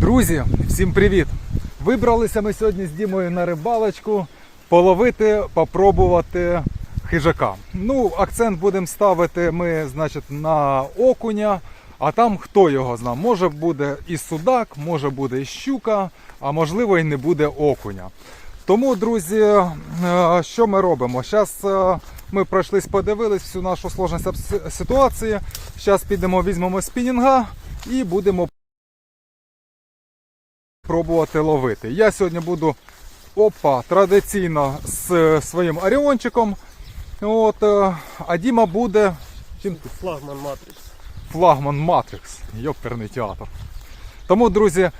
Друзі, всім привіт! Вибралися ми сьогодні з Дімою на рибалочку половити, попробувати хижака. Ну, акцент будемо ставити ми, значить, на окуня, а там хто його знає. Може буде і судак, може буде і щука, а можливо і не буде окуня. Тому, друзі, е, що ми робимо? Зараз ми пройшлись, подивились всю нашу сложність ситуації. Зараз підемо, візьмемо спінінга і будемо пробувати ловити. Я сьогодні буду опа, традиційно з своїм оріончиком. От, е, а Діма буде чим ти? Флагман Матрикс. флагман Матрикс. Йоперний театр. Тому, друзі,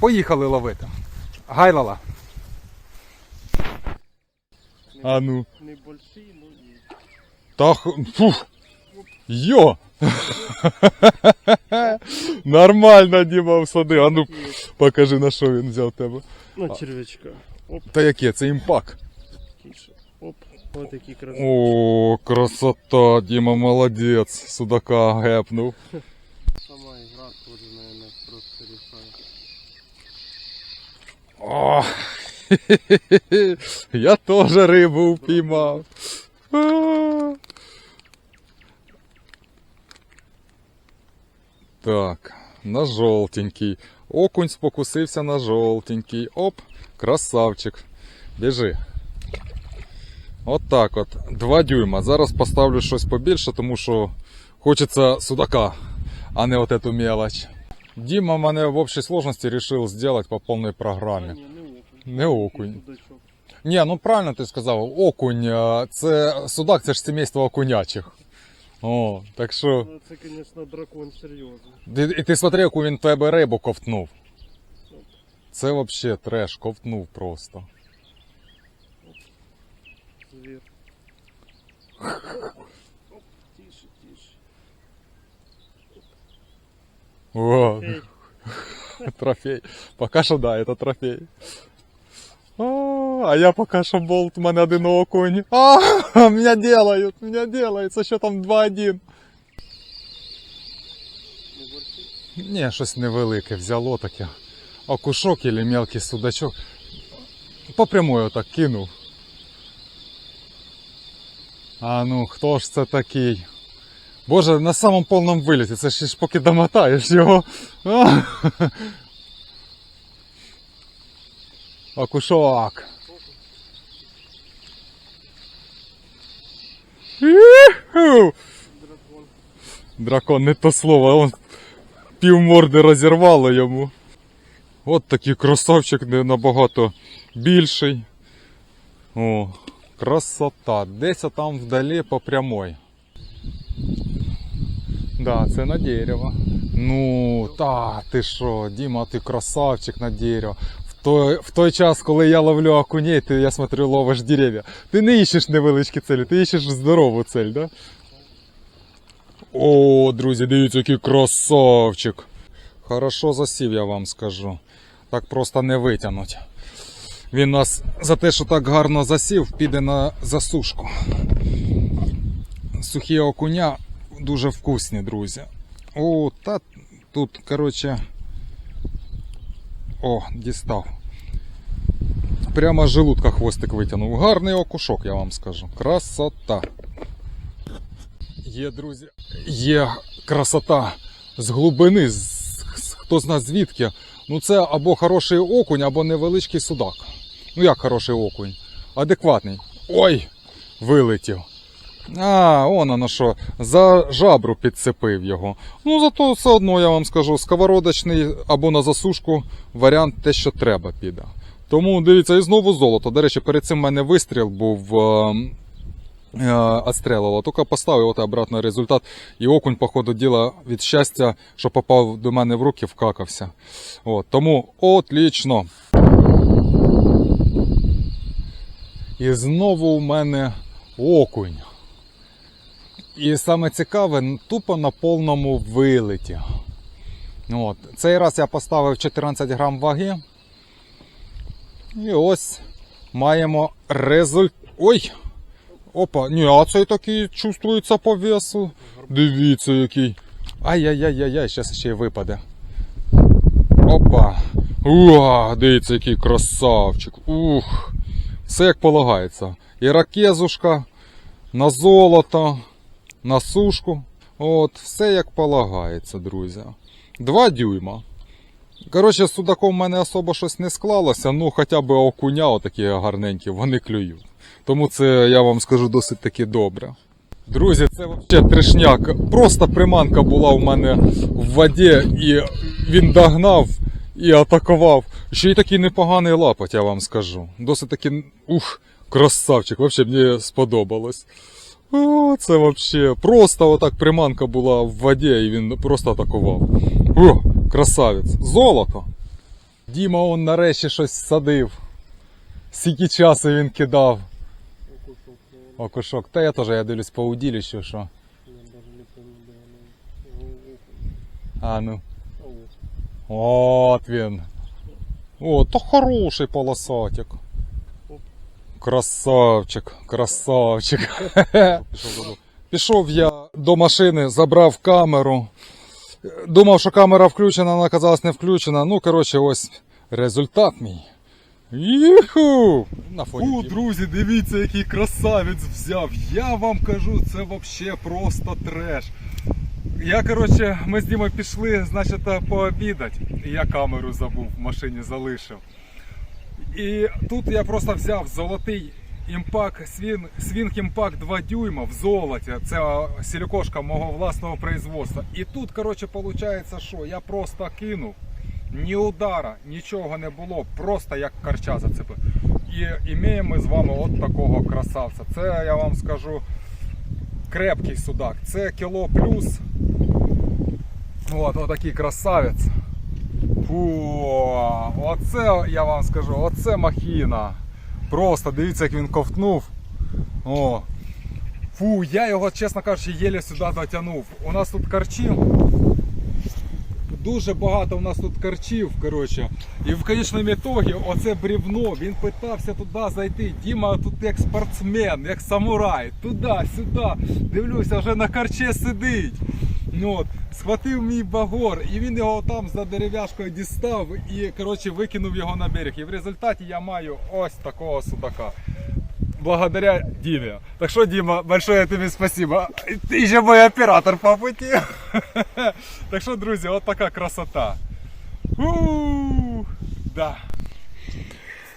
поїхали ловити. Гайлала. А ну. Небольший, ну і Та х- фух. Йо! Нормально Діма всадив. А ну покажи на що він взяв тебе. ну, червячка. Та яке? Це імпак. Оп. Ось такі красиві. О, красота, Діма молодець. Судака гепнув. Сама ігра теж, наверное, просто рішає. О, я теж рибу впіймав. Так, на жовтенький. Окунь спокусився на жовтенький. Оп, красавчик. Біжи. От так от. Два дюйма. Зараз поставлю щось побільше, тому що хочеться судака, а не от эту мелочь. Дима мене в общей сложности решил сделать по полной А, програмі. ні, не окунь. Не окунь. Ні, ну правильно ти сказав, окунь, е, це судак, це ж сімейство окунyaчих. О, так що. Ну, Це, звісно, дракон серйозний. Ти- І ти смотри, яку він тебе рибу ковтнув. Це взагалі треш, ковтнув просто. Звір. Оп, тише, тише. О, Ей, трофей. Поки що да, це трофей. А, а я поки що болт, у мене один окунь. А, меня делают, меня делают, це що там 2-1. небольший. Ні, щось невелике взяло таке. Окушок или мелкий судачок. По прямой отак кинув. А ну, хто ж це такий? Боже, на самому повному виліті, це ж ж поки домотаєш його. А! Окушок. Дракон, не то слово, он пів морди розірвало йому. От такий красавчик набагато більший. О, красота. Десь там вдалі по прямой. Да, це на дерево. Ну, та, ти що, Діма, ти красавчик на дерево. В той, в той час, коли я ловлю окуней, ти, я смотрю, ловиш дерев'я. Ти не іщеш невеличкі цілі, ти іщеш здорову цель, да? О, друзі, дивіться, який красавчик. Хорошо засів, я вам скажу. Так просто не витягнуть. Він нас за те, що так гарно засів, піде на засушку. Сухі окуня дуже вкусні, друзі. О, та тут, коротше. О, дістав. Прямо з желудка хвостик витягнув. Гарний окушок, я вам скажу. Красота. Є, друзі, є красота з глибини, з, хто зна звідки. Ну це або хороший окунь, або невеличкий судак. Ну як хороший окунь? Адекватний. Ой! Вилетів. А, он воно що, за жабру підцепив його. Ну зато все одно я вам скажу, сковородочний або на засушку варіант те, що треба піде. Тому дивіться, і знову золото. До речі, перед цим в мене вистріл був. Е, отстрелило. Тільки поставив от обратно результат. І окунь, по ходу діла, від щастя, що попав до мене в руки, вкакався. От, тому отлично. І знову у мене окунь. І саме цікаве, тупо на повному вилеті. От. Цей раз я поставив 14 грам ваги. І ось маємо результат. Ой! Опа, ні, а цей такий чувствується по весу. Дивіться який. Ай-яй-яй-яй-яй, зараз ще й випаде. Опа. Уа, дивіться, який красавчик. Ух. Все як полагається. І ракезушка, на золото, на сушку. От, все як полагається, друзі. Два дюйма. Коротше, з судаком в мене особо щось не склалося, ну хоча б окуня отакі гарненькі, вони клюють. Тому це, я вам скажу, досить таки добре. Друзі, це взагалі трешняк. Просто приманка була у мене в воді, і він догнав і атакував. Ще й такий непоганий лапоть, я вам скажу. Досить таки, ух, красавчик, взагалі мені сподобалось. О, це вообще просто отак приманка була в воді, і він просто атакував. О, красавець. Золото. Діма он нарешті щось садив. Скільки часу він кидав. Окушок. Та я теж я дивлюсь по удилищу, що. Окунь. А ну. От він. О, то хороший полосатик. Красавчик, красавчик. Пішов я до машини, забрав камеру. Думав, що камера включена, вона оказалась не включена. Ну, коротше, ось результат мій. Юху! На фоні. Фу, друзі, дивіться, який красавець взяв. Я вам кажу, це взагалі просто треш. Я, коротше, ми з Дімою пішли, значить, пообідати. І я камеру забув, в машині залишив. І тут я просто взяв золотий імпак, свін, свінг імпак 2 дюйма в золоті. Це а, силікошка мого власного производства. І тут, коротше, виходить, що я просто кинув. Ні удара, нічого не було, просто як карча зацепив. І імеємо ми з вами от такого красавця. Це я вам скажу крепкий судак. Це кіло плюс. От, отакий красавець. Фу, оце я вам скажу, оце махіна. Просто дивіться, як він ковтнув. О. Фу, я його, чесно кажучи, єле сюди дотягнув. У нас тут карчів. Дуже багато у нас тут карчів, коротше. І в конечному ітогі оце брівно, він питався туди зайти. Діма тут як спортсмен, як самурай. Туди, сюди. Дивлюся, вже на карче сидить. Ну, от, схватив мій багор, і він його там за дерев'яшкою дістав і коротше, викинув його на берег. І в результаті я маю ось такого судака. Благодаря Дімі. Так що, Діма, большое тобі спасибо. Ти ще мій оператор по путі. Так що, друзі, от така красота. Да.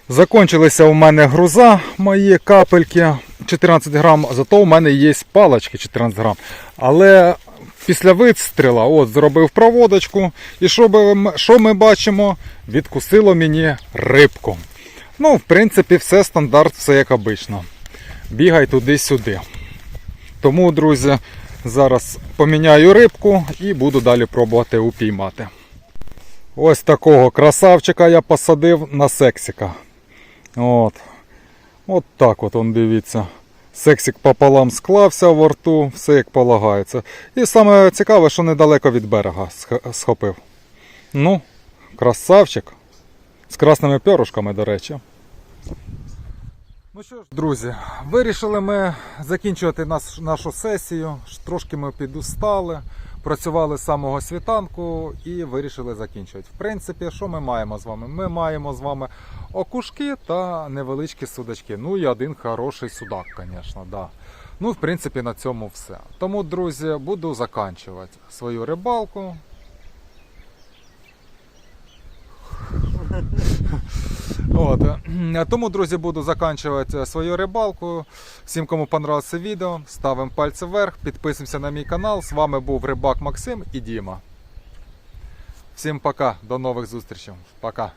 Закончилися у мене груза, мої капельки 14 грам, зато у мене є палочки 14 грам. Але після вистріла от, зробив проводочку. І що, ми- що ми бачимо? Відкусило мені рибку. Ну, в принципі, все стандарт, все як обично. Бігай туди-сюди. Тому, друзі, зараз поміняю рибку і буду далі пробувати упіймати. Ось такого красавчика я посадив на сексика. От. От так от он дивіться. Сексик пополам склався во рту, все як полагається. І саме цікаве, що недалеко від берега схопив. Ну, красавчик. З красними перушками, до речі. Ну що ж, друзі, вирішили ми закінчувати наш, нашу сесію. Трошки ми підустали, працювали з самого світанку і вирішили закінчувати. В принципі, що ми маємо з вами? Ми маємо з вами окушки та невеличкі судачки. Ну і один хороший судак, звісно, да. Ну, в принципі, на цьому все. Тому, друзі, буду закінчувати свою рибалку. От. Тому, друзі, буду заканчувати свою рибалку. Всім, кому понравилося відео, ставимо пальці вверх, підписуємося на мій канал. З вами був Рибак Максим і Діма. Всім пока, до нових зустрічей. Пока.